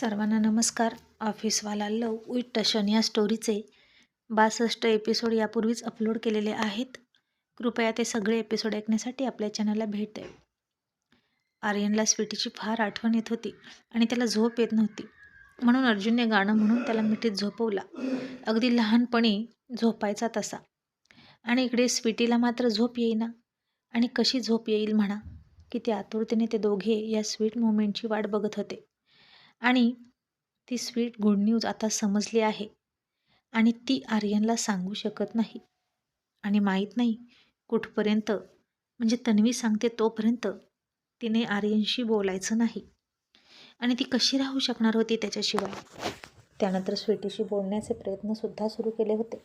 सर्वांना नमस्कार. ऑफिसवाला लव विथ टशन या स्टोरीचे बासष्ट एपिसोड यापूर्वीच अपलोड केलेले आहेत. कृपया ते सगळे एपिसोड ऐकण्यासाठी आपल्या चॅनलला भेट द्या. आर्यनला स्वीटीची फार आठवण येत होती आणि त्याला झोप येत नव्हती. म्हणून अर्जुनने गाणं म्हणून त्याला मिठीत झोपवला. अगदी लहानपणी झोपायचा तसा. आणि इकडे स्वीटीला मात्र झोप येईना. आणि कशी झोप येईल म्हणा. किती आतुरतेने ते दोघे या स्वीट मोमेंटची वाट बघत होते. आणि ती स्वीट गुड न्यूज आता समजली आहे. आणि ती आर्यनला सांगू शकत नाही. आणि माहीत नाही कुठपर्यंत म्हणजे तन्वी सांगते तोपर्यंत तिने आर्यनशी बोलायचं नाही. आणि ती कशी राहू शकणार होती त्याच्याशिवाय? त्यानंतर स्वीटीशी बोलण्याचे प्रयत्नसुद्धा सुरू केले होते.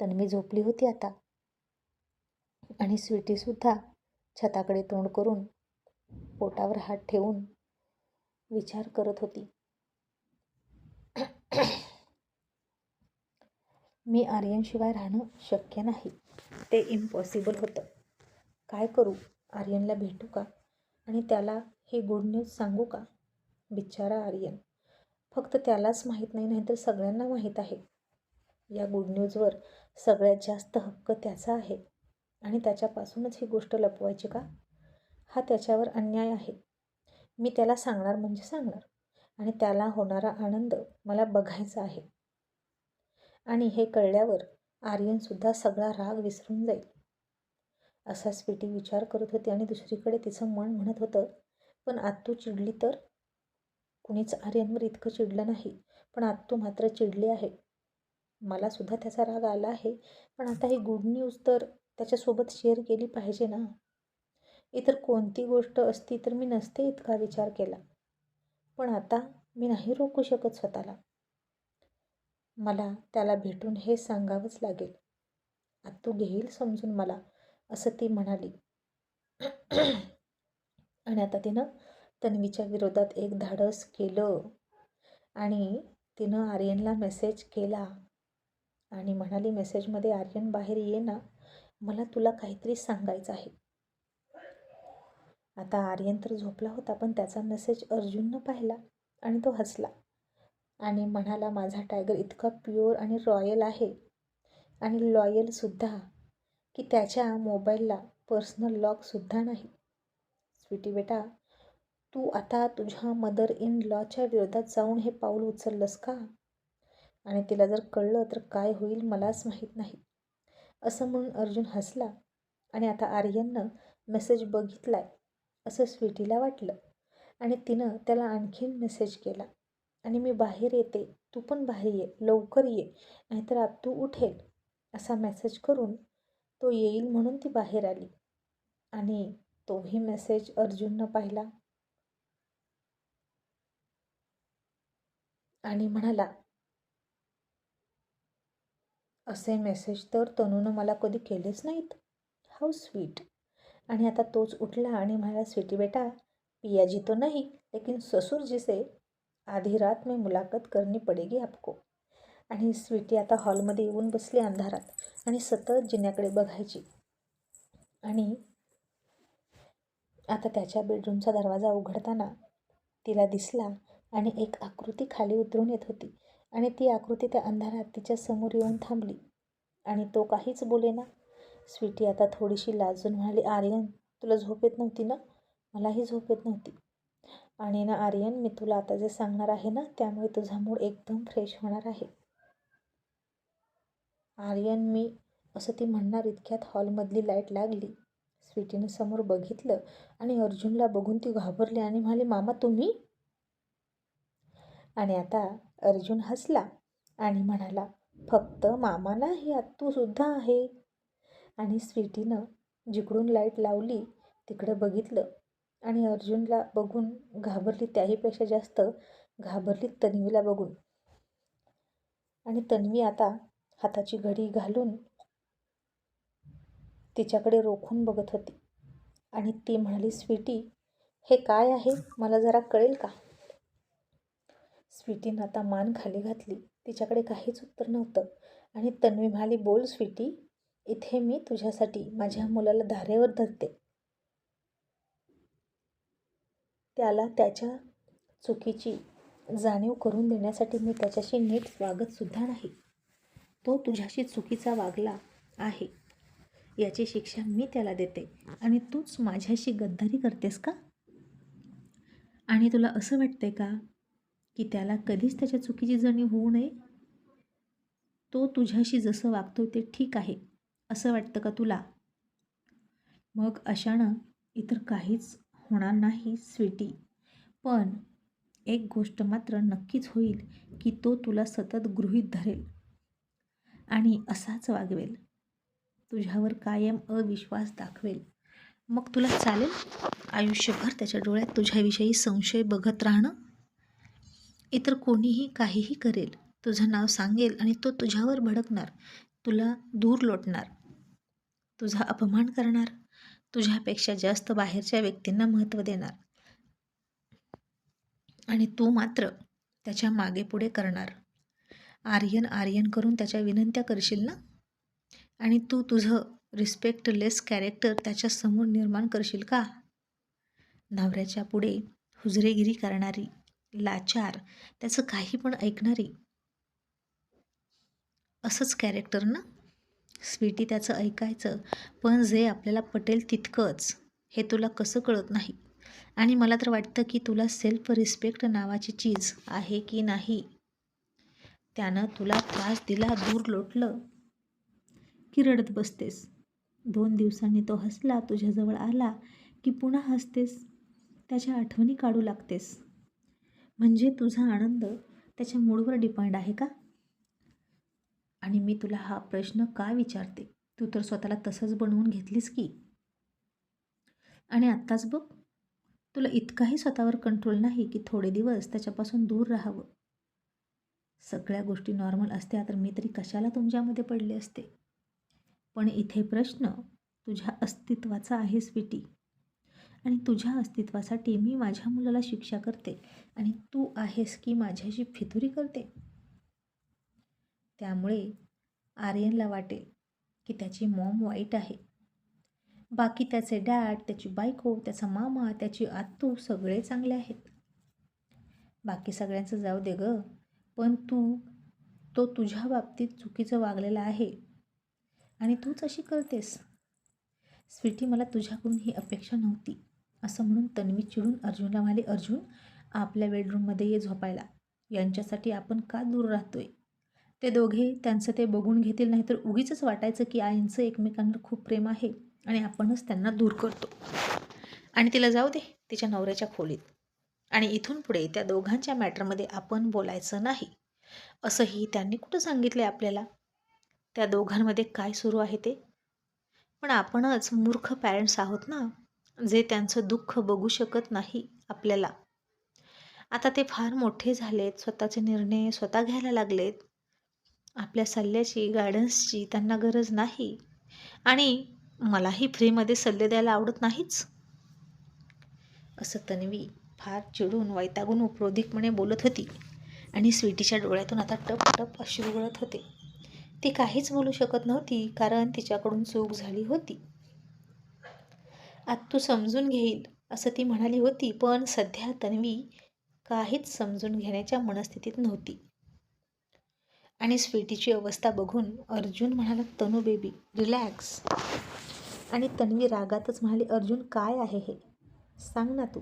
तन्वी झोपली होती आता. आणि स्वीटीसुद्धा छताकडे तोंड करून पोटावर हात ठेवून विचार करत होती. मी आर्यनशिवाय राहणं शक्य नाही. ते इम्पॉसिबल होतं. काय करू? आर्यनला भेटू का? आणि त्याला हे गुड न्यूज सांगू का? बिचारा आर्यन. फक्त त्यालाच माहीत नाही नाहीतर सगळ्यांना माहीत आहे. या गुड न्यूजवर सगळ्यात जास्त हक्क त्याचा आहे. आणि त्याच्यापासूनच ही गोष्ट लपवायची का? हा त्याच्यावर अन्याय आहे. मी त्याला सांगणार म्हणजे सांगणार. आणि त्याला होणारा आनंद मला बघायचा आहे. आणि हे कळल्यावर आर्यनसुद्धा सगळा राग विसरून जाईल. असा स्वीटी विचार करत होती आणि दुसरीकडे तिचं मन म्हणत होतं पण आत्तू चिडली तर? कुणीच आर्यनवर इतकं चिडलं नाही पण आत्तू मात्र चिडली आहे. मलासुद्धा त्याचा राग आला आहे पण आता ही गुड न्यूज तर त्याच्यासोबत शेअर केली पाहिजे ना? इतर कोणती गोष्ट असती तर मी नसते इतका विचार केला. पण आता मी नाही रोखू शकत स्वतःला. मला त्याला भेटून हे सांगावंच लागेल. आता तू घेईल समजून मला असं ती म्हणाली. आणि आता तिनं तन्वीच्या विरोधात एक धाडस केलं. आणि तिनं आर्यनला मेसेज केला. आणि म्हणाली मेसेजमध्ये आर्यन बाहेर ये ना. मला तुला काहीतरी सांगायचं आहे. आता आर्यन तर झोपला होता पण त्याचा मेसेज अर्जुननं पाहिला आणि तो हसला आणि म्हणाला माझा टायगर इतका प्युअर आणि रॉयल आहे आणि लॉयलसुद्धा की त्याच्या मोबाईलला पर्सनल लॉकसुद्धा नाही. स्वीटी बेटा तू आता तुझ्या मदर इन लॉच्या विरोधात जाऊन हे पाऊल उचललंस का? आणि तिला जर कळलं तर काय होईल मलाच माहीत नाही. असं म्हणून अर्जुन हसला आणि आता आर्यननं मेसेज बघितलाय. असं स्वीटीला वाटलं. आणि तिनं त्याला आणखीन मेसेज केला. आणि मी बाहेर येते. तू पण बाहेर ये. लवकर ये. नाहीतर आत्तू उठेल. असा मेसेज करून तो येईल म्हणून ती बाहेर आली. आणि तोही मेसेज अर्जुननं पाहिला. आणि म्हणाला असे मेसेज तर तनूनं मला कधी केलेच नाहीत. हाऊ स्वीट आणि आता तोच उठला आणि म्हणाला स्वीटी बेटा पिया जी तो नहीं लेकिन ससुर जी से आधी रात में मुलाकात करनी पडेगी आपको. आणि स्वीटी आता हॉलमध्ये येऊन बसली अंधारात आणि सतत जिन्याकडे बघायची. आणि आता त्याच्या बेडरूमचा दरवाजा उघडताना तिला दिसला आणि एक आकृती खाली उतरून येत होती आणि ती आकृती त्या अंधारात तिच्या समोर येऊन थांबली. आणि तो काहीच बोलेना. स्वीटी आता थोडीशी लाजून म्हणाली आर्यन तुला झोप येत नव्हती ना? मलाही झोप येत नव्हती. आणि ना आर्यन मी तुला आता जे सांगणार आहे ना त्यामुळे तुझा मूड एकदम फ्रेश होणार आहे. आर्यन मी असं ती म्हणणार इतक्यात हॉलमधली लाइट लागली. स्वीटीनं समोर बघितलं आणि अर्जुनला बघून ती घाबरली आणि म्हणाली मामा तुम्ही? आणि आता अर्जुन हसला आणि म्हणाला फक्त मामा नाही आत्तूसुद्धा आहे. आणि स्वीटीनं जिकडून लाइट लावली तिकडं बघितलं आणि अर्जुनला बघून घाबरली त्याहीपेक्षा जास्त घाबरली तन्वीला बघून. आणि तन्वी आता हाताची घडी घालून तिच्याकडे रोखून बघत होती. आणि ती म्हणाली स्वीटी हे काय आहे? मला जरा कळेल का? स्वीटीनं आता मान खाली घातली. तिच्याकडे काहीच उत्तर नव्हतं. आणि तन्वी म्हणाली बोल स्वीटी इथे मी तुझ्यासाठी माझ्या मुलाला धारेवर धरते. त्याला त्याच्या चुकीची जाणीव करून देण्यासाठी मी त्याच्याशी नीट वागतसुद्धा नाही. तो तुझ्याशी चुकीचा वागला आहे याची शिक्षा मी त्याला देते. आणि तूच माझ्याशी गद्दारी करतेस का? आणि तुला असं वाटतंय का की त्याला कधीच त्याच्या चुकीची जाणीव होऊ नये? तो तुझ्याशी जसं वागतोय ते ठीक आहे. असं वाटतं का तुला? मग अशानं इतर काहीच होणार नाही स्वीटी. पण एक गोष्ट मात्र नक्कीच होईल की तो तुला सतत गृहीत धरेल आणि असाच वागवेल. तुझ्यावर कायम अविश्वास दाखवेल. मग तुला चालेल आयुष्यभर त्याच्या डोळ्यात तुझ्याविषयी संशय बघत राहणं? इतर कोणीही काहीही करेल तुझं नाव सांगेल आणि तो तुझ्यावर भडकणार. तुला दूर लोटणार. तुझा अपमान करणार. तुझ्यापेक्षा जास्त बाहेरच्या व्यक्तींना महत्त्व देणार. आणि तू मात्र त्याच्यामागे पुढे करणार. आर्यन आर्यन करून त्याच्या विनंत्या करशील ना? आणि तू तुझं रिस्पेक्टलेस कॅरेक्टर त्याच्यासमोर निर्माण करशील का? नवऱ्याच्या पुढे हुजरेगिरी करणारी लाचार त्याचं काही पण ऐकणारी असंच कॅरेक्टर ना? स्वीटी त्याचं ऐकायचं पण जे आपल्याला पटेल तितकंच हे तुला कसं कळत नाही? आणि मला तर वाटतं की तुला सेल्फ रिस्पेक्ट नावाची चीज आहे की नाही? त्यानं तुला त्रास दिला दूर लोटलं. की रडत बसतेस? दोन दिवसांनी तो हसला तुझ्याजवळ आला की पुन्हा हसतेस? त्याच्या आठवणी काढू लागतेस. म्हणजे तुझा आनंद त्याच्या मूडवर डिपेंड आहे का? आणि मी तुला हा प्रश्न का विचारते? तू तर स्वतःला तसंच बनवून घेतलीस की? आणि आत्ताच बघ तुला इतकाही स्वतःवर कंट्रोल नाही की थोडे दिवस त्याच्यापासून दूर राहावं. सगळ्या गोष्टी नॉर्मल असत्या तर मी तरी कशाला तुमच्यामध्ये पडले असते? पण इथे प्रश्न तुझ्या अस्तित्वाचा आहे स्वीटी. आणि तुझ्या अस्तित्वासाठी मी माझ्या मुलाला शिक्षा करते आणि तू आहेस की माझ्याशी फितुरी करते? त्यामुळे आर्यनला वाटेल की त्याची मॉम वाईट आहे. बाकी त्याचे डॅड त्याची बायको त्याचा मामा त्याची आत्तू सगळे चांगले आहेत. बाकी सगळ्यांचं जाऊ दे ग पण तू तो तुझ्या बाबतीत चुकीचं वागलेला आहे. आणि तूच अशी करतेस. स्वीटी मला तुझ्याकडून ही अपेक्षा नव्हती असं म्हणून तन्वी चिडून अर्जुनला म्हणाले अर्जुन आपल्या बेडरूममध्ये ये झोपायला. यांच्यासाठी आपण का दूर राहतोय? ते दोघे त्यांचं ते बघून घेतील नाही तर उगीच वाटायचं की आईंचं एकमेकांवर खूप प्रेम आहे आणि आपणच त्यांना दूर करतो. आणि तिला जाऊ दे तिच्या नवऱ्याच्या खोलीत. आणि इथून पुढे त्या दोघांच्या मॅटरमध्ये आपण बोलायचं नाही असंही त्यांनी कुठं सांगितलं आहे आपल्याला? त्या दोघांमध्ये काय सुरू आहे ते? पण आपणच मूर्ख पॅरेंट्स आहोत ना जे त्यांचं दुःख बघू शकत नाही आपल्याला. आता ते फार मोठे झालेत स्वतःचे निर्णय स्वतः घ्यायला लागलेत. आपल्या सल्ल्याची गायडन्सची त्यांना गरज नाही. आणि मलाही फ्रीमध्ये सल्ले द्यायला आवडत नाहीच. असं तन्वी फार चिडून वैतागून उपरोधिकपणे बोलत होती. आणि स्वीटीच्या डोळ्यातून आता टप टप अश्रू गळत होते. ती काहीच बोलू शकत नव्हती कारण तिच्याकडून चूक झाली होती. आत तू समजून घेईल असं ती म्हणाली होती पण सध्या तन्वी काहीच समजून घेण्याच्या मनस्थितीत नव्हती. आणि स्वीटीची अवस्था बघून अर्जुन म्हणाला तनू बेबी रिलॅक्स आणि तन्वी रागातच म्हणाली अर्जुन काय आहे हे? सांग ना तू.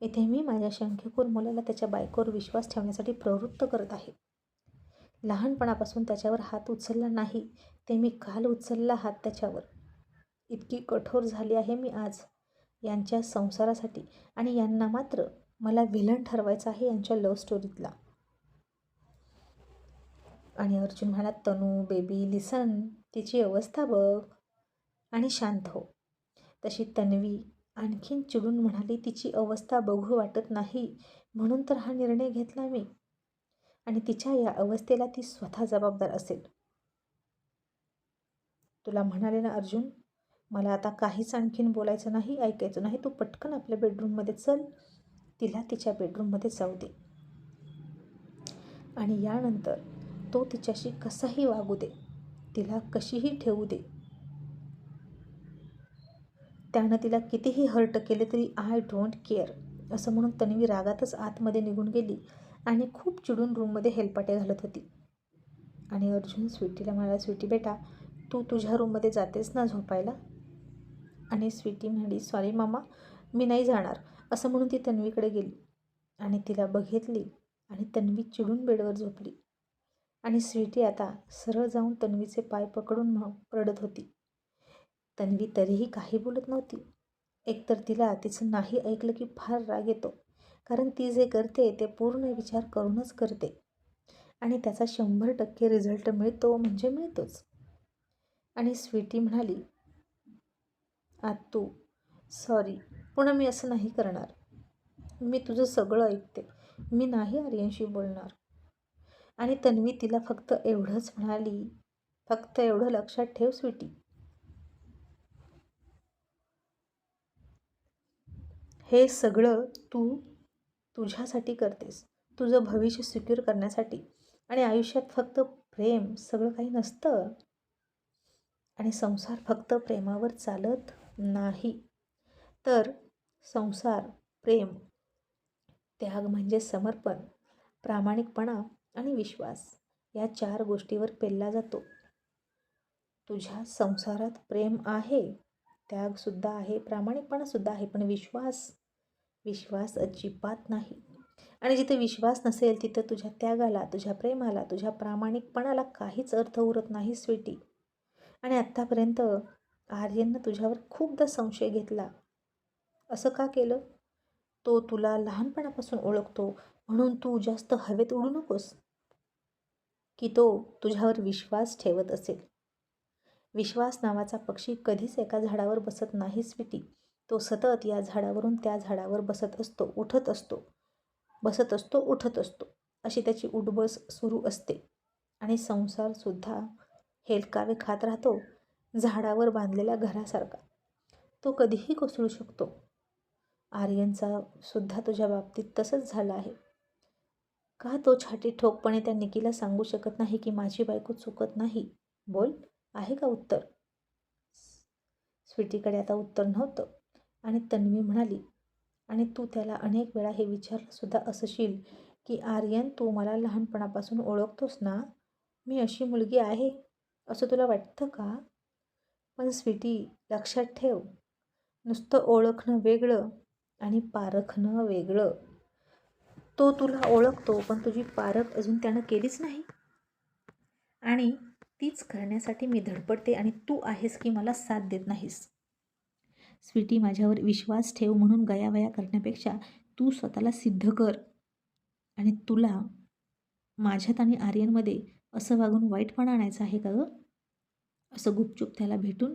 येथे मी माझ्या शंखेखोर मुलाला त्याच्या बायकोवर विश्वास ठेवण्यासाठी प्रवृत्त करत आहे. लहानपणापासून त्याच्यावर हात उचलला नाही ते मी काल उचलला हात त्याच्यावर. इतकी कठोर झाली आहे मी आज यांच्या संसारासाठी आणि यांना मात्र मला विलन ठरवायचं आहे यांच्या लव्ह स्टोरीतला आणि अर्जुन म्हणाला तनू बेबी लिसन तिची अवस्था बघ. आणि शांत हो. तशी तन्वी आणखीन चिडून म्हणाली तिची अवस्था बघू वाटत नाही. म्हणून तर हा निर्णय घेतला मी. आणि तिच्या या अवस्थेला ती स्वतः जबाबदार असेल. तुला म्हणाले ना अर्जुन मला आता काहीच आणखीन बोलायचं नाही ऐकायचं नाही. तू पटकन आपल्या बेडरूममध्ये चल. तिला तिच्या बेडरूममध्ये जाऊ दे. आणि यानंतर तो तिच्याशी कसाही वागू दे. तिला कशीही ठेवू दे. त्यानं तिला कितीही हर्ट केले तरी आय डोंट केअर असं म्हणून तन्वी रागातच आतमध्ये निघून गेली आणि खूप चिडून रूममध्ये हेलपाटे घालत होती. आणि अर्जुन स्वीटीला म्हणाला स्वीटी बेटा तू तुझ्या रूममध्ये जातेस ना झोपायला? आणि स्वीटी म्हणाली सॉरी मामा मी नाही जाणार असं म्हणून ती तन्वीकडे गेली आणि तिला बघितली आणि तन्वी चिडून बेडवर झोपली. आणि स्वीटी आता सरळ जाऊन तन्वीचे पाय पकडून रडत होती. तन्वी तरीही काही बोलत नव्हती. एकतर तिला तिचं नाही ऐकलं की फार राग येतो कारण ती जे करते ते पूर्ण विचार करूनच करते. आणि त्याचा शंभर टक्के रिझल्ट मिळतो म्हणजे मिळतोच. आणि स्वीटी म्हणाली आत्तू सॉरी पुन्हा मी असं नाही करणार. मी तुझं सगळं ऐकते. मी नाही आर्यनशी बोलणार. आणि तन्वी तिला फक्त एवढंच म्हणाली फक्त एवढं लक्षात ठेव स्वीटी. हे सगळं तू तुझ्यासाठी करतेस. तुझं भविष्य सिक्युअर करण्यासाठी. आणि आयुष्यात फक्त प्रेम सगळं काही नसतं. आणि संसार फक्त प्रेमावर चालत नाही. तर संसार प्रेम त्याग म्हणजे समर्पण प्रामाणिकपणा आणि विश्वास या चार गोष्टीवर पेलला जातो. तुझ्या संसारात प्रेम आहे त्यागसुद्धा आहे प्रामाणिकपणासुद्धा आहे पण विश्वास विश्वास अजिबात नाही. आणि जिथे विश्वास नसेल तिथं तुझ्या त्यागाला तुझ्या प्रेमाला तुझ्या प्रामाणिकपणाला काहीच अर्थ उरत नाही स्वीटी. आणि आत्तापर्यंत आर्यननं तुझ्यावर खूपदा संशय घेतला. असं का केलं? तो तुला लहानपणापासून ओळखतो म्हणून तू जास्त हवेत उडू नकोस. की तो तुझ्यावर विश्वास ठेवत असेल. विश्वास नावाचा पक्षी कधीच एका झाडावर बसत नाही स्वीटी. तो सतत या झाडावरून त्या झाडावर बसत असतो उठत असतो. बसत असतो उठत असतो. अशी त्याची उठबस सुरू असते. आणि संसारसुद्धा हेलकावे खात राहतो झाडावर बांधलेल्या घरासारखा. तो कधीही कोसळू शकतो. आर्यनचा सुद्धा तुझ्या बाबतीत तसंच झालं आहे. का तो छाटी ठोकपणे त्या निकीला सांगू शकत नाही की माझी बायको चुकत नाही? बोल. आहे का उत्तर? स्वीटीकडे आता उत्तर नव्हतं. आणि तन्वी म्हणाली आणि तू त्याला अनेक वेळा हे विचारलंसुद्धा असशील की आर्यन तू मला लहानपणापासून ओळखतोस ना? मी अशी मुलगी आहे? असं तुला वाटतं का? पण स्वीटी लक्षात ठेव. नुसतं ओळखणं वेगळं आणि पारखणं वेगळं. तो तुला ओळखतो पण तुझी पारख अजून त्यानं केलीच नाही. आणि तीच करण्यासाठी मी धडपडते आणि तू आहेस की मला साथ देत नाहीस. स्वीटी माझ्यावर विश्वास ठेव म्हणून गयावया करण्यापेक्षा तू स्वतःला सिद्ध कर आणि तुला माझ्यात आणि आर्यनमध्ये असं वागून वाईटपणा आणायचं आहे का गं? असं गुपचूप त्याला भेटून?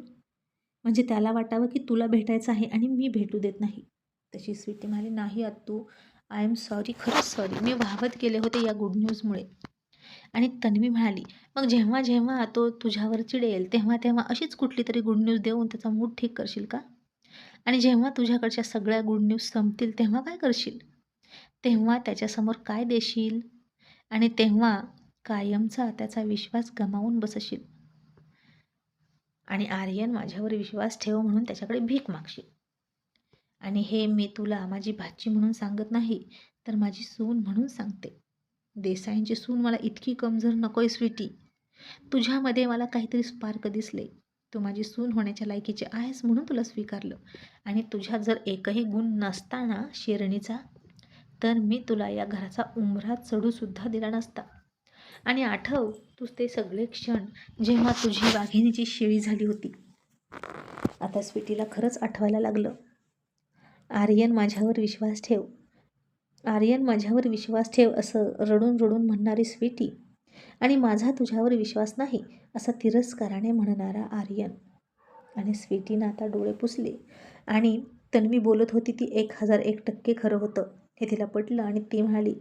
म्हणजे त्याला वाटावं की तुला भेटायचं आहे आणि मी भेटू देत नाही. तशी स्वीटी म्हणाली नाही आत्तू आय एम सॉरी खरंच सॉरी मी वाहवत गेले होते या गुड न्यूजमुळे आणि तन्वी म्हणाली मग जेव्हा जेव्हा तो तुझ्यावर चिडेल तेव्हा तेव्हा अशीच कुठली तरी गुड न्यूज देऊन त्याचा मूड ठीक करशील का? आणि जेव्हा तुझ्याकडच्या सगळ्या गुड न्यूज संपतील तेव्हा काय करशील? तेव्हा त्याच्यासमोर काय देशील? आणि तेव्हा कायमचा त्याचा विश्वास गमावून बसशील. आणि आर्यन माझ्यावर विश्वास ठेव म्हणून त्याच्याकडे भीक मागशील. आणि हे मी तुला माझी भाची म्हणून सांगत नाही तर माझी सून म्हणून सांगते. देसाईंची सून मला इतकी कमजोर नको आहे स्वीटी. तुझ्यामध्ये मला काहीतरी स्पार्क दिसले. तू माझी सून होण्याच्या लायकीची आहेस म्हणून तुला स्वीकारलं. आणि तुझ्यात जर एकही गुण नसताना शेरणीचा तर मी तुला या घराचा उंबरा चढूसुद्धा दिला नसता. आणि आठव तूच ते सगळे क्षण जेव्हा तुझी वाघिणीची शेळी झाली होती. आता स्वीटीला खरंच आठवायला लागलं. आर्यन माझ्यावर विश्वास ठेव. आर्यन माझ्यावर विश्वास ठेव असं रडून रडून म्हणणारी स्वीटी. आणि माझा तुझ्यावर विश्वास नाही असा तिरस्काराने म्हणणारा आर्यन. आणि स्वीटीनं आता डोळे पुसले. आणि तन्वी बोलत होती ती एक हजार एक टक्के खरं होतं. हे तिला पटलं आणि ती म्हणाली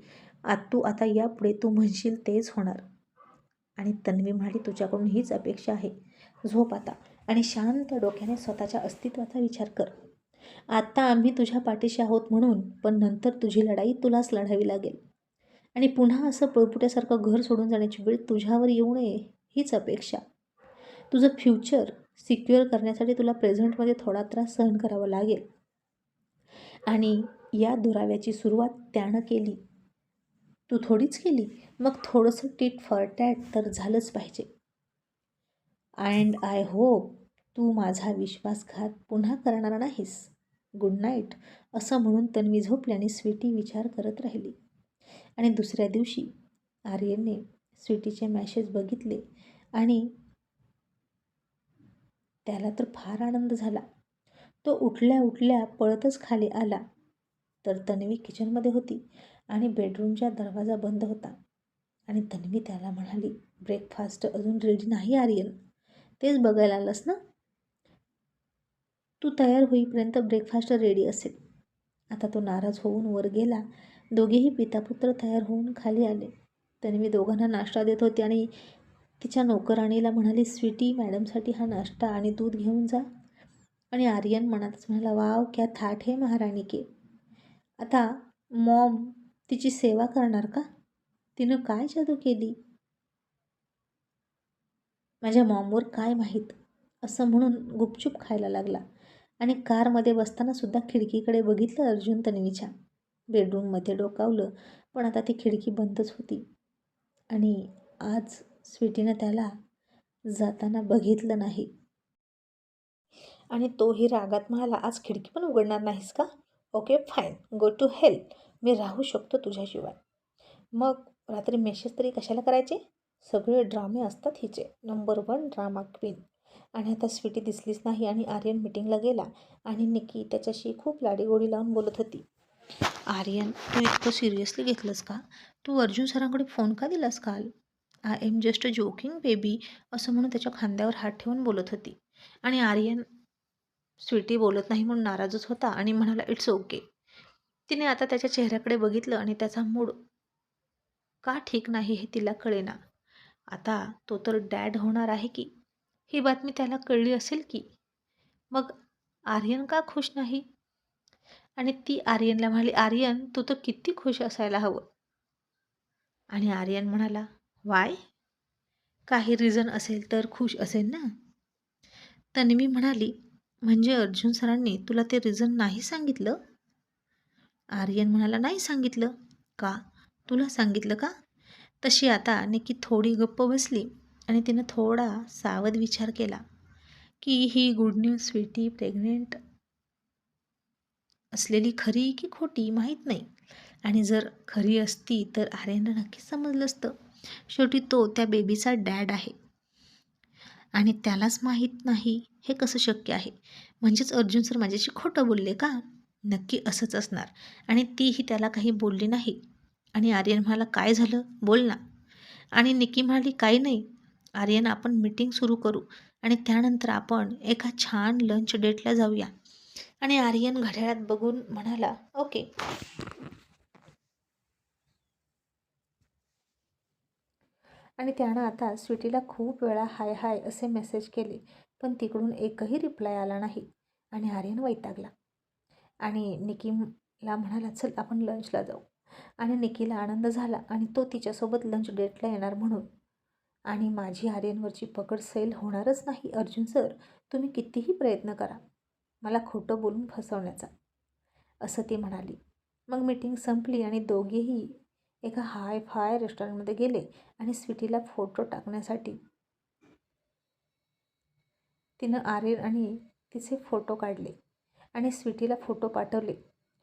तू आता यापुढे तू म्हणशील तेच होणार. आणि तन्वी म्हणाली तुझ्याकडून हीच अपेक्षा आहे. झोप आता आणि शांत डोक्याने स्वतःच्या अस्तित्वाचा विचार कर. आत्ता आम्ही तुझ्या पाठीशी आहोत म्हणून पण नंतर तुझी लढाई तुलाच लढावी लागेल. आणि पुन्हा असं पळपुट्यासारखं घर सोडून जाण्याची वेळ तुझ्यावर येऊ नये हीच अपेक्षा. तुझं फ्युचर सिक्युअर करण्यासाठी तुला प्रेझेंटमध्ये थोडा त्रास सहन करावा लागेल. आणि या दुराव्याची सुरुवात त्यानं केली. तू थोडीच केली मग थोडंसं टीट फॉर टॅट तर झालंच पाहिजे. अँड आय होप तू माझा विश्वासघात पुन्हा करणार नाहीस. गुड नाईट असं म्हणून तन्वी झोपल्याने स्वीटी विचार करत राहिली. आणि दुसऱ्या दिवशी आर्यनने स्वीटीचे मॅसेज बघितले आणि त्याला तर फार आनंद झाला. तो उठल्या उठल्या पळतच खाली आला. तर तन्वी किचनमध्ये होती आणि बेडरूमचा दरवाजा बंद होता. आणि तन्वी त्याला म्हणाली ब्रेकफास्ट अजून रेडी नाही आर्यन. तेच बघायला आलंस ना? तू तयार होईपर्यंत ब्रेकफास्ट रेडी असेल. आता तो नाराज होऊन वर गेला. दोघेही पितापुत्र तयार होऊन खाली आले. त्याने मी दोघांना नाश्ता देत होते आणि तिच्या नोकराणीला म्हणाली स्वीटी मॅडमसाठी हा नाश्ता आणि दूध घेऊन जा. आणि आर्यन मनातच म्हणाला वाव क्या थाट हे महाराणी के. आता मॉम तिची सेवा करणार का? तिनं काय जादू केली? माझ्या मॉमवर काय माहीत? असं म्हणून गुपचूप खायला लागला. आणि कारमध्ये बसताना सुद्धा खिडकीकडे बघितलं अर्जुन तन्वीच्या. बेडरूममध्ये डोकावलं पण आता ती खिडकी बंदच होती. आणि आज स्वीटीनं त्याला जाताना बघितलं नाही. आणि तोही रागात म्हणाला आज खिडकी पण उघडणार नाहीस का? Okay fine. Go to hell. मी राहू शकतो तुझ्याशिवाय. मग रात्री मेसेज तरी कशाला करायचे? सगळे ड्रामे असतात हिचे. Number one drama queen. आणि आता स्वीटी दिसलीच नाही आणि आर्यन मिटिंगला गेला आणि निकी त्याच्याशी खूप लाडीगोडी लावून बोलत होती. आर्यन तू इतकं सिरियसली घेतलंस का? तू अर्जुन सरांकडे फोन का दिलास काल? I am just joking baby असं म्हणून त्याच्या खांद्यावर हात ठेवून बोलत होती. आणि आर्यन स्वीटी बोलत नाही म्हणून नाराजच होता आणि म्हणाला इट्स ओके तिने आता त्याच्या चेहऱ्याकडे बघितलं आणि त्याचा मूड का ठीक नाही हे तिला कळेना. आता तो तर डॅड होणार आहे की? ही बातमी त्याला कळली असेल की? मग आर्यन का खुश नाही? आणि ती आर्यनला म्हणाली आर्यन तू तर किती खुश असायला हवं. आणि आर्यन म्हणाला वाय काही रिझन असेल तर खुश असेल ना? तन्वी म्हणाली म्हणजे अर्जुन सरांनी तुला ते रिझन नाही सांगितलं? आर्यन म्हणाला नाही सांगितलं. का? तुला सांगितलं का? तशी आता नेकी थोडी गप्प बसली. आणि तिनं थोडा सावध विचार केला की ही गुड न्यूज स्वीटी प्रेग्नेंट असलेली खरी की खोटी माहीत नाही. आणि जर खरी असती तर आर्यनला नक्कीच समजलं असतं. शेवटी तो त्या बेबीचा डॅड आहे. आणि त्यालाच माहीत नाही हे कसं शक्य आहे? म्हणजेच अर्जुन सर माझ्याशी खोटं बोलले का? नक्की असंच असणार. आणि तीही त्याला काही बोलली नाही. आणि आर्यन म्हणाला काय झालं? बोल ना. आणि निकी म्हणाली काही नाही. आर्यन आपण मीटिंग सुरू करू आणि त्यानंतर आपण एका छान लंच डेटला जाऊया. आणि आर्यन घड्याळात बघून म्हणाला ओके. आणि त्यानं आता स्वीटीला खूप वेळा हाय हाय असे मेसेज केले पण तिकडून एकही रिप्लाय आला नाही आणि आर्यन वैतागला. आणि निकीला म्हणाला चल आपण लंचला जाऊ. आणि निकीला आनंद झाला आणि तो तिच्यासोबत लंच डेटला येणार म्हणून आणि माझी आर्यनवरची पकड सैल होणारच नाही अर्जुन सर. तुम्ही कितीही प्रयत्न करा. मला खोटं बोलून फसवण्याचा. असं ती म्हणाली. मग मीटिंग संपली आणि दोघेही एका हाय फाय रेस्टॉरंटमध्ये गेले आणि स्वीटीला फोटो टाकण्यासाठी तिनं आर्यन आणि तिचे फोटो काढले आणि स्वीटीला फोटो पाठवले.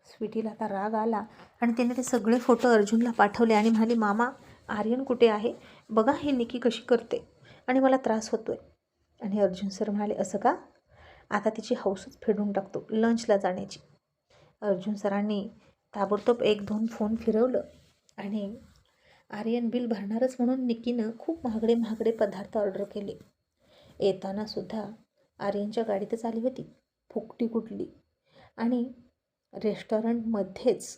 स्वीटीला आता राग आला आणि तिने ते सगळे फोटो अर्जुनला पाठवले आणि म्हणाली मामा आर्यन कुठे आहे? बघा हे निकी कशी करते. आणि मला त्रास होतो आहे आणि अर्जुन सर म्हणाले असं का? आता तिची हौसच फेडून टाकतो लंचला जाण्याची. अर्जुन सरांनी ताबडतोब एक दोन फोन फिरवलं आणि आर्यन बिल भरणारच म्हणून निकीनं खूप महागडे महागडे पदार्थ ऑर्डर केले. येताना सुद्धा आर्यनच्या गाडीतच आली होती. फुकटी कुठली? आणि रेस्टॉरंटमध्येच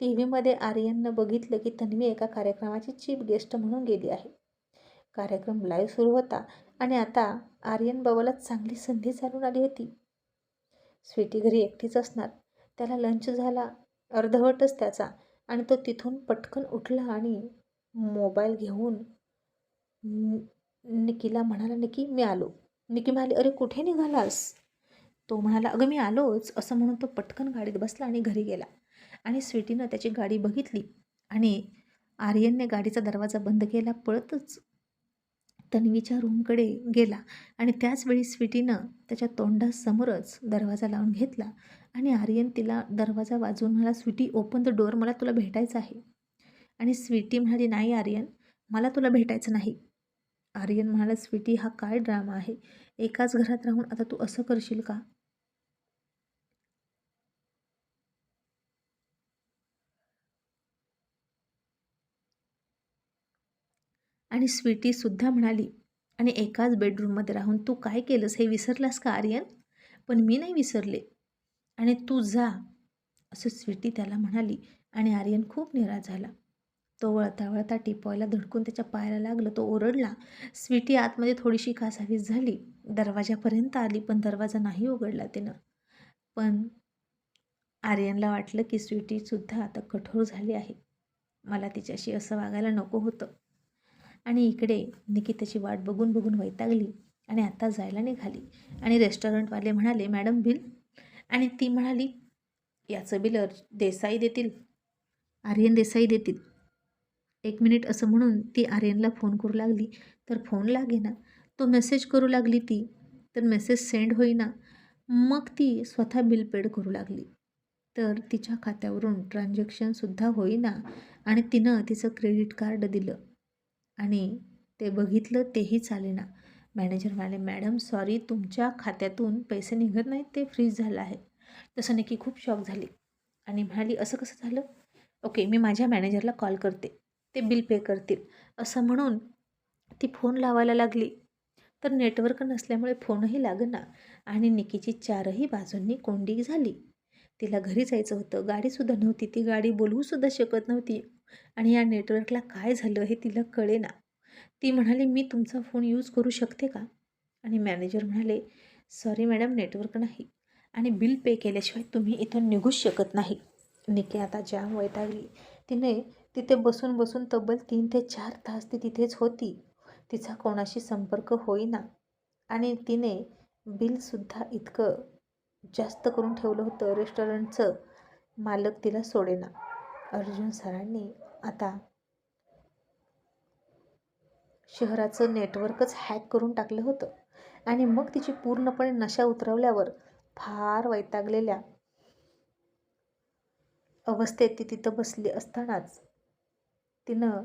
टी व्हीमध्ये आर्यननं बघितलं की तन्वी एका कार्यक्रमाची चीफ गेस्ट म्हणून गेली आहे. कार्यक्रम लाईव्ह सुरू होता आणि आता आर्यन बाबाला चांगली संधी चालून आली होती. स्वीटी घरी एकटीच असणार. त्याला लंच झाला. अर्धवटच त्याचा. आणि तो तिथून पटकन उठला आणि मोबाईल घेऊन निकीला म्हणाला निकी मी आलो. निकी म्हणाली अरे कुठे निघालास? तो म्हणाला अगं मी आलोच. असं म्हणून तो पटकन गाडीत बसला आणि घरी गेला. आणि स्वीटीनं त्याची गाडी बघितली आणि आर्यनने गाडीचा दरवाजा बंद केला पळतच तन्वीच्या रूमकडे गेला आणि त्याचवेळी स्वीटीनं त्याच्या तोंडासमोरच दरवाजा लावून घेतला आणि आर्यन तिला दरवाजा वाजवून म्हणाला स्वीटी ओपन द डोअर मला तुला भेटायचं आहे. आणि स्वीटी म्हणाली नाही आर्यन मला तुला भेटायचं नाही. आर्यन म्हणाला स्वीटी हा काय ड्रामा आहे? एकाच घरात राहून आता तू असं करशील का? आणि स्वीटीसुद्धा म्हणाली आणि एकाच बेडरूममध्ये राहून तू काय केलंस हे विसरलास का आर्यन? पण मी नाही विसरले. आणि तू जा असं स्वीटी त्याला म्हणाली आणि आर्यन खूप निराश झाला. तो वळता वळता टिपॉयला धडकून त्याच्या पायाला लागलं तो ओरडला. स्वीटी आतमध्ये थोडीशी कासावीस झाली. दरवाजापर्यंत आली पण दरवाजा नाही उघडला तिनं. पण आर्यनला वाटलं की स्वीटीसुद्धा आता कठोर झाली आहे. मला तिच्याशी असं वागायला नको होतं. आणि इकडे निकिताची वाट बघून बघून वैतागली आणि आता जायला निघाली. आणि रेस्टॉरंटवाले म्हणाले मॅडम बिल. आणि ती म्हणाली याचं बिल देसाई देतील. आर्यन देसाई देतील. एक मिनिट असं म्हणून ती आर्यनला फोन करू लागली. तर फोन लागेना. तो मेसेज करू लागली ती. तर मेसेज सेंड होईना. मग ती स्वतः बिल पेड करू लागली. तर तिच्या खात्यावरून ट्रान्झॅक्शनसुद्धा होईना. आणि तिनं तिचं क्रेडिट कार्ड दिलं. आणि ते बघितलं तेही चालेना. मॅनेजर म्हणाले मॅडम सॉरी तुमच्या खात्यातून पैसे निघत नाहीत ते फ्रीज झालं आहे. तसं नक्की खूप शॉक झाली. आणि म्हणाली असं कसं झालं? ओके मी माझ्या मॅनेजरला कॉल करते. ते बिल पे करतील. असं म्हणून ती फोन लावायला लागली. तर नेटवर्क नसल्यामुळे फोनही लागना आणि निकीची चारही बाजूंनी कोंडी झाली. तिला घरी जायचं होतं. गाडीसुद्धा नव्हती. ती गाडी बोलवूसुद्धा शकत नव्हती. आणि या नेटवर्कला काय झालं हे तिला कळेना ती म्हणाली मी तुमचा फोन यूज करू शकते का? आणि मॅनेजर म्हणाले सॉरी मॅडम नेटवर्क नाही. आणि बिल पे केल्याशिवाय तुम्ही इथून निघूच शकत नाही. निके आता जाम वैतागली. तिने तिथे बसून बसून तब्बल तीन ते चार तास ती तिथेच होती. तिचा कोणाशी संपर्क होईना. आणि तिने बिलसुद्धा इतकं जास्त करून ठेवलं होतं. रेस्टॉरंटचं मालक तिला सोडेना. अर्जुन सरांनी आता शहराचं नेटवर्कच हॅक करून टाकलं होतं. आणि मग तिची पूर्णपणे नशा उतरवल्यावर फार वैतागलेल्या अवस्थेत ती तिथं बसली असतानाच तिनं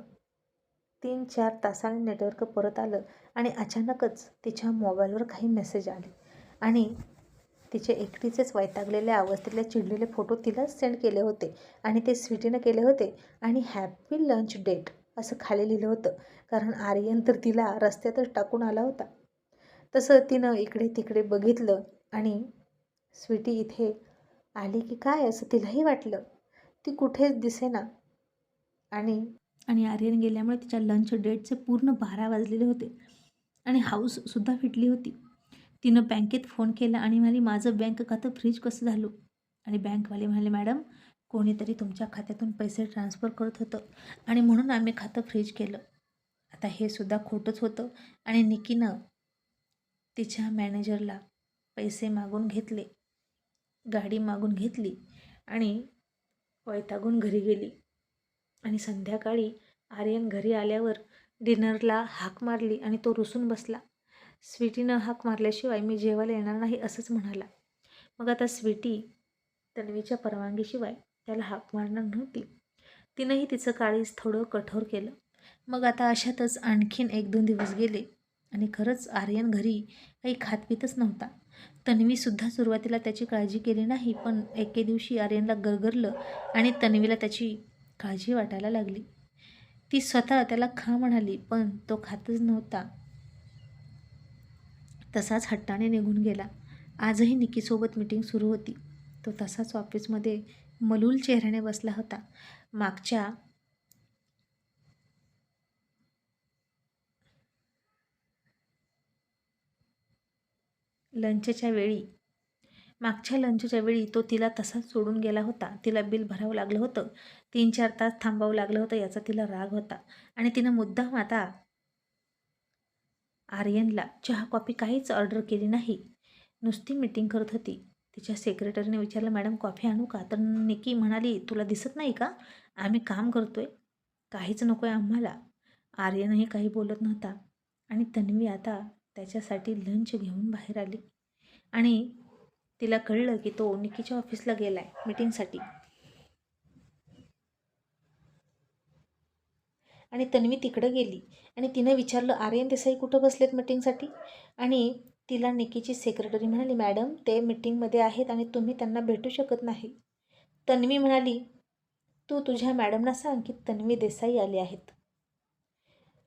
तीन चार तासांनी नेटवर्क परत आलं आणि अचानकच तिच्या मोबाईलवर काही मेसेज आले. आणि तिचे एकटीचेच वैतागलेल्या अवस्थेतले चिडलेले फोटो तिलाच सेंड केले होते आणि ते स्वीटीनं केले होते. आणि हॅपी लंच डेट असं खाली लिहिलं होतं कारण आर्यन तर तिला रस्त्यातच टाकून आला होता. तसं तिनं इकडे तिकडे बघितलं आणि स्वीटी इथे आली की काय असं तिलाही वाटलं. ती कुठेच दिसेना. आणि आणि आर्यन गेल्यामुळे तिच्या लंच डेटचे पूर्ण बारा वाजलेले होते. आणि हाऊससुद्धा फिटली होती. तिनं बँकेत फोन केला आणि म्हणाली माझं बँक खातं फ्रीज कसं झालं? आणि बँकवाले म्हणाले मॅडम कोणीतरी तुमच्या खात्यातून पैसे ट्रान्सफर करत होतं आणि म्हणून आम्ही खातं फ्रीज केलं. आता हे सुद्धा खोटंच होतं. आणि निकीनं तिच्या मॅनेजरला पैसे मागून घेतले गाडी मागून घेतली आणि वैतागून घरी गेली. आणि संध्याकाळी आर्यन घरी आल्यावर डिनरला हाक मारली आणि तो रुसून बसला. स्वीटीनं हाक मारल्याशिवाय मी जेवायला येणार नाही असंच म्हणाला. मग आता स्वीटी तन्वीच्या परवानगीशिवाय त्याला हाक मारणार नव्हती. तिनंही तिचं काळीज थोडं कठोर केलं. मग आता अशातच आणखीन एक दोन दिवस गेले आणि खरंच आर्यन घरी काही खातपीतच नव्हता. तन्वीसुद्धा सुरुवातीला त्याची काळजी केली नाही पण एके दिवशी आर्यनला गरगरलं आणि तन्वीला त्याची काळजी वाटायला लागली. ती स्वतः त्याला खा म्हणाली पण तो खातच नव्हता. तसाच हट्टाने निघून गेला. आजही निकीसोबत मीटिंग सुरू होती. तो तसाच ऑफिसमध्ये मलूल चेहऱ्याने बसला होता. मागच्या लंचच्या वेळी मागच्या लंचच्या वेळी तो तिला तसाच सोडून गेला होता. तिला बिल भरावं लागलं होतं. तीन चार तास थांबावं लागलं होतं याचा तिला राग होता. आणि तिनं मुद्दाम आता आर्यनला चहा कॉफी काहीच ऑर्डर केली नाही. नुसती मीटिंग करत होती. तिच्या सेक्रेटरीने विचारलं मॅडम कॉफी आणू का? तर निकी म्हणाली तुला दिसत नाही का? आम्ही काम करतो आहे काहीच नको आहे आम्हाला. आर्यनही काही बोलत नव्हता. आणि तन्वी आता त्याच्यासाठी लंच घेऊन बाहेर आली. आणि तिला कळलं की तो निकीच्या ऑफिसला गेला आहे मीटिंगसाठी आणि तन्वी तिकडं गेली. आणि तिनं विचारलं आर्यन देसाई कुठं बसलेत मीटिंगसाठी आणि तिला निकीची सेक्रेटरी म्हणाली मॅडम ते मीटिंगमध्ये आहेत आणि तुम्ही त्यांना भेटू शकत नाही. तन्वी म्हणाली तू तुझ्या मॅडमना सांग की तन्वी देसाई आले आहेत.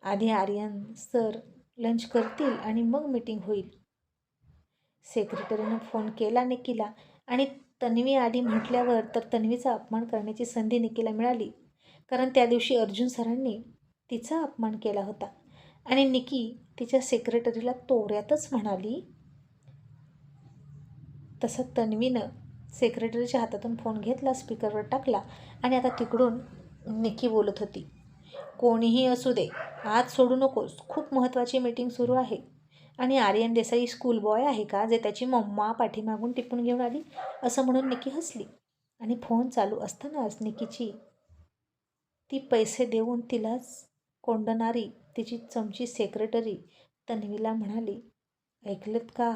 आधी आर्यन सर लंच करतील आणि मग मीटिंग होईल. सेक्रेटरीनं फोन केला निकीला आणि तन्वी आधी म्हटल्यावर तर तन्वीचा अपमान करण्याची संधी निकीला मिळाली. कारण त्या दिवशी अर्जुन सरांनी तिचा अपमान केला होता. आणि निकी तिच्या सेक्रेटरीला तोऱ्यातच म्हणाली तसं तन्वीनं सेक्रेटरीच्या हातातून फोन घेतला स्पीकरवर टाकला आणि आता तिकडून निकी बोलत होती कोणीही असू दे आज सोडू नकोस खूप महत्त्वाची मीटिंग सुरू आहे. आणि आर्यन देसाई स्कूल बॉय आहे का जे त्याची मम्मा पाठीमागून टिपून घेऊन आली असं म्हणून निकी हसली. आणि फोन चालू असतानाच निकीची ती पैसे देऊन तिलाच कोंडणारी तिची चमची सेक्रेटरी तन्वीला म्हणाली ऐकलत का?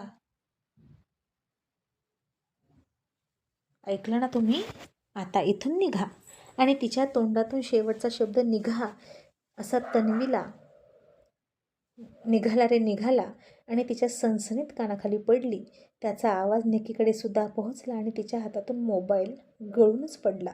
ऐकलं ना तुम्ही? आता इथून निघा आणि तिच्या तोंडातून शेवटचा शब्द निघा असा तन्वीला निघाला रे निघाला आणि तिच्या सनसनीत कानाखाली पडली. त्याचा आवाज निकीकडे सुद्धा पोहोचला आणि तिच्या हातातून मोबाईल गळूनच पडला.